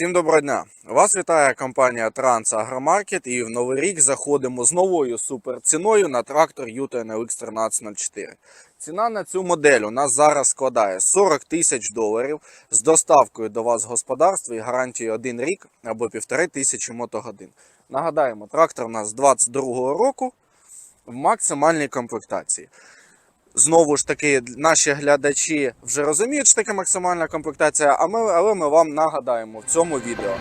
Всім доброго дня! Вас вітає компанія Транс Агромаркет і в новий рік заходимо з новою суперціною на трактор Yuto NLX 1304. Ціна на цю модель у нас зараз складає 40 тисяч доларів з доставкою до вас в господарство і гарантією 1 рік або 1,5 тисячі мотогодин. Нагадаємо, трактор у нас з 22 року в максимальній комплектації. Знову ж таки, наші глядачі вже розуміють, що таке максимальна комплектація, а ми, але ми вам нагадаємо в цьому відео.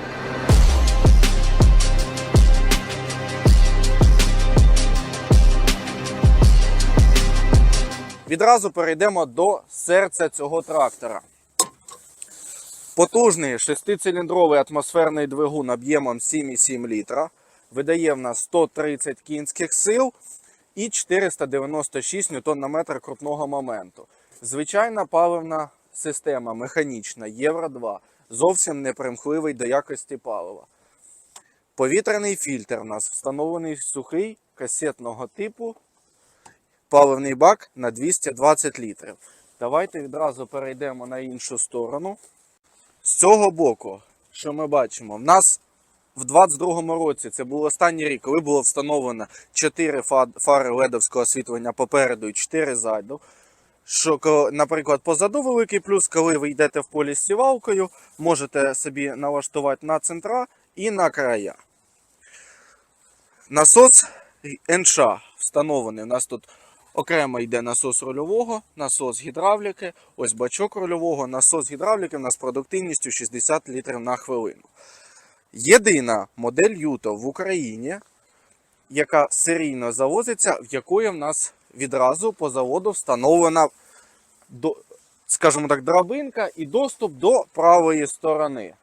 Відразу перейдемо до серця цього трактора. Потужний шестициліндровий атмосферний двигун об'ємом 7,7 літра. Видає в нас 130 кінських сил і 496 Нм крутного моменту. Звичайна паливна система механічна Євро 2. Зовсім не примхливий до якості палива. Повітряний фільтр у нас встановлений сухий касетного типу. Паливний бак на 220 літрів. Давайте відразу перейдемо на іншу сторону. З цього боку, що ми бачимо, в нас в 22-му році це був останній рік, коли було встановлено 4 фари ледовського освітлення попереду і 4 ззаду. Що, наприклад, позаду великий плюс, коли ви йдете в полі з сівалкою, можете собі налаштувати на центра і на края. Насос НШ встановлений. У нас тут окремо йде насос рульового, насос гідравліки, ось бачок рульового, насос гідравліки у нас продуктивністю 60 літрів на хвилину. Єдина модель Юто в Україні, яка серійно завозиться, в якої в нас відразу по заводу встановлена, скажімо так, драбинка і доступ до правої сторони.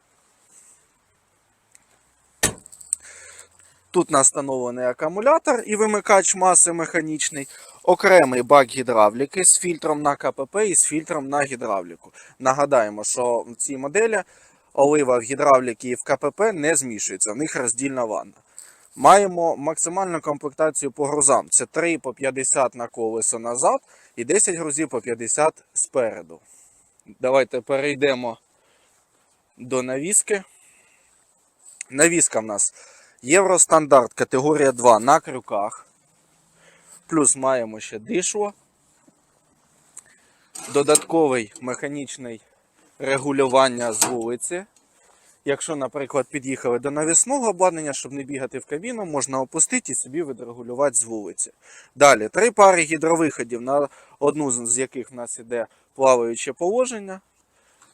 Тут у нас встановлений акумулятор і вимикач маси механічний, окремий бак гідравліки з фільтром на КПП і з фільтром на гідравліку. Нагадаємо, що в цій моделі олива в гідравліки і в КПП не змішується, в них роздільна ванна. Маємо максимальну комплектацію по грузам. Це 3 по 50 на колесо назад і 10 грузів по 50 спереду. Давайте перейдемо до навіски. Навіска в нас Євростандарт категорія 2 на крюках. Плюс маємо ще дишло. Додатковий механічний регулювання з вулиці. Якщо, наприклад, під'їхали до навісного обладнання, щоб не бігати в кабіну, можна опустити і собі відрегулювати з вулиці. Далі, три пари гідровиходів, на одну з яких в нас іде плаваюче положення.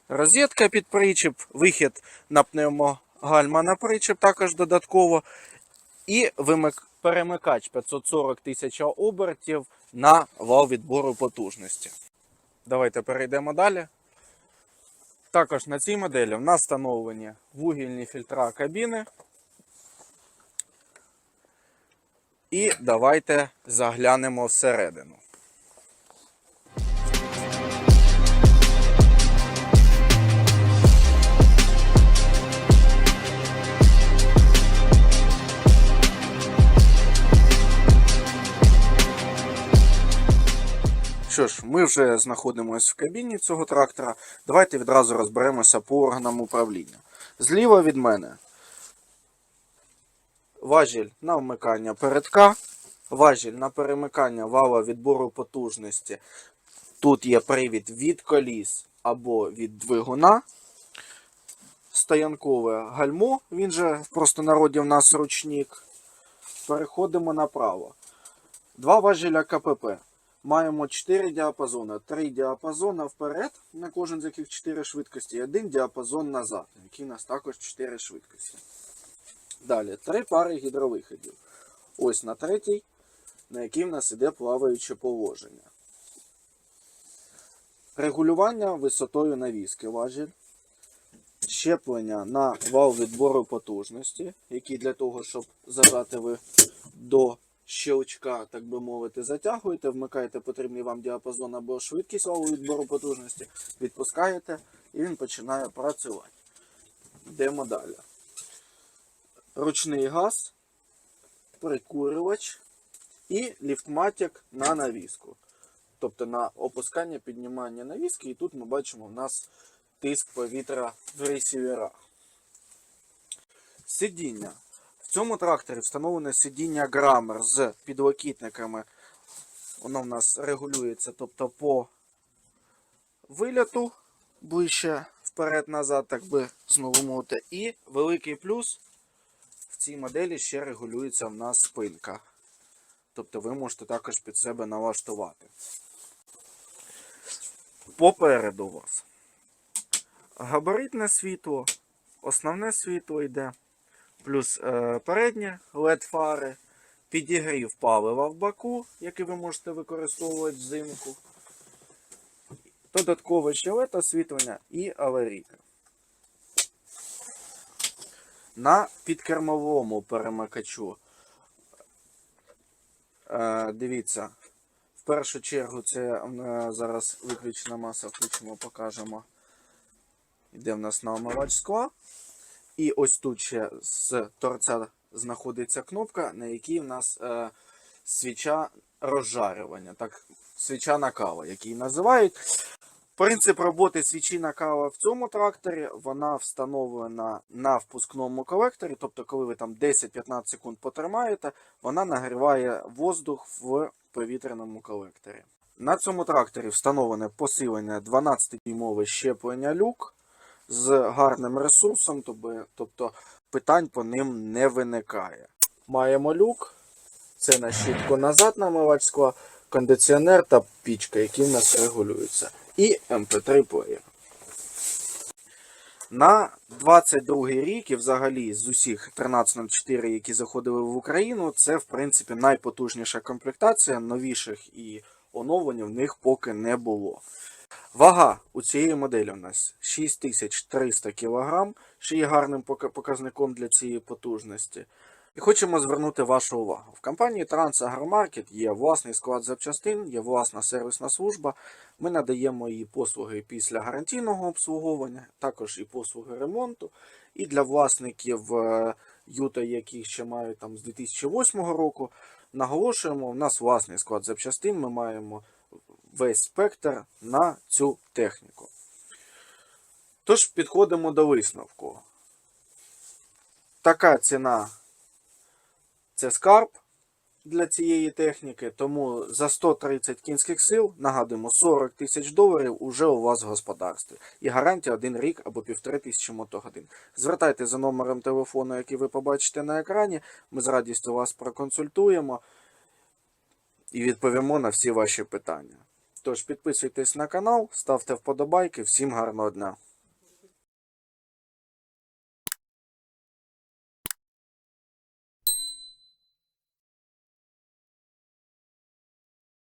Розетка під причіп, вихід на пневмогальма на причіп також додатково. І перемикач 540 тисяч обертів на вал відбору потужності. Давайте перейдемо далі. Також на цій моделі в нас встановлені вугільні фільтра кабіни. І давайте заглянемо всередину. Що ж, ми вже знаходимося в кабіні цього трактора. Давайте відразу розберемося по органам управління. Зліва від мене важіль на вмикання передка, важіль на перемикання вала відбору потужності. Тут є привід від коліс або від двигуна. Стоянкове гальмо, він же в простонароді в нас ручник. Переходимо направо. Два важеля КПП. Маємо 4 діапазони. 3 діапазони вперед, на кожен з яких 4 швидкості, і один діапазон назад, на який у нас також 4 швидкості. Далі, три пари гідровиходів. Ось на третій, на який в нас іде плаваюче положення. Регулювання висотою навіски важіль. Щеплення на вал відбору потужності, який для того, щоб зажати ви до щелчка, так би мовити, затягуєте, вмикаєте потрібний вам діапазон або швидкість валу відбору потужності, відпускаєте і він починає працювати. Йдемо далі. Ручний газ, прикурювач і ліфтматик на навіску. Тобто на опускання, піднімання навіски, і тут ми бачимо в нас тиск повітря в ресіверах. Сидіння. Цьому тракторі встановлене сидіння Грамер з підлокітниками. Воно в нас регулюється, тобто по виліту ближче вперед-назад, так би знову мовити. І великий плюс в цій моделі ще регулюється в нас спинка. Тобто ви можете також під себе налаштувати. Попереду вас габаритне світло, основне світло йде, плюс е, переднє LED фари, підігрів палива в баку, який ви можете використовувати взимку. Додаткове ще LED освітлення і аварійка. На підкермовому перемикачу. Е, дивіться, в першу чергу це е, зараз виключена маса, включимо, покажемо. Йде в нас на омивач скла. І ось тут ще з торця знаходиться кнопка, на якій в нас е, свіча розжарювання. Так, свіча накала, який називають. Принцип роботи свічі накала в цьому тракторі, вона встановлена на впускному колекторі, тобто, коли ви там 10-15 секунд потримаєте, вона нагріває воздух в повітряному колекторі. На цьому тракторі встановлене посилення 12-дюймове щеплення люк з гарним ресурсом, тобто- питань по ним не виникає. Маємо люк, це на щітку назад намивач скла, кондиціонер та пічка, які в нас регулюються. І MP3 плеєр. На 22 рік і взагалі з усіх 1304, які заходили в Україну, це в принципі найпотужніша комплектація. Новіших і оновлень в них поки не було. Вага у цієї моделі у нас 6300 кг, що є гарним показником для цієї потужності. І хочемо звернути вашу увагу. В компанії Трансагромаркет є власний склад запчастин, є власна сервісна служба. Ми надаємо її послуги після гарантійного обслуговування, також і послуги ремонту. І для власників е, юта, які ще мають там з 2008 року, наголошуємо, у нас власний склад запчастин. Ми маємо весь спектр на цю техніку. Тож підходимо до висновку. Така ціна це скарб для цієї техніки, тому за 130 кінських сил, нагадуємо, 40 тисяч доларів уже у вас в господарстві. І гарантія 1 рік або 1,5 тисячі мотогодин. Звертайте за номером телефону, який ви побачите на екрані. Ми з радістю вас проконсультуємо і відповімо на всі ваші питання. Тож підписуйтесь на канал, ставте вподобайки. Всім гарного дня!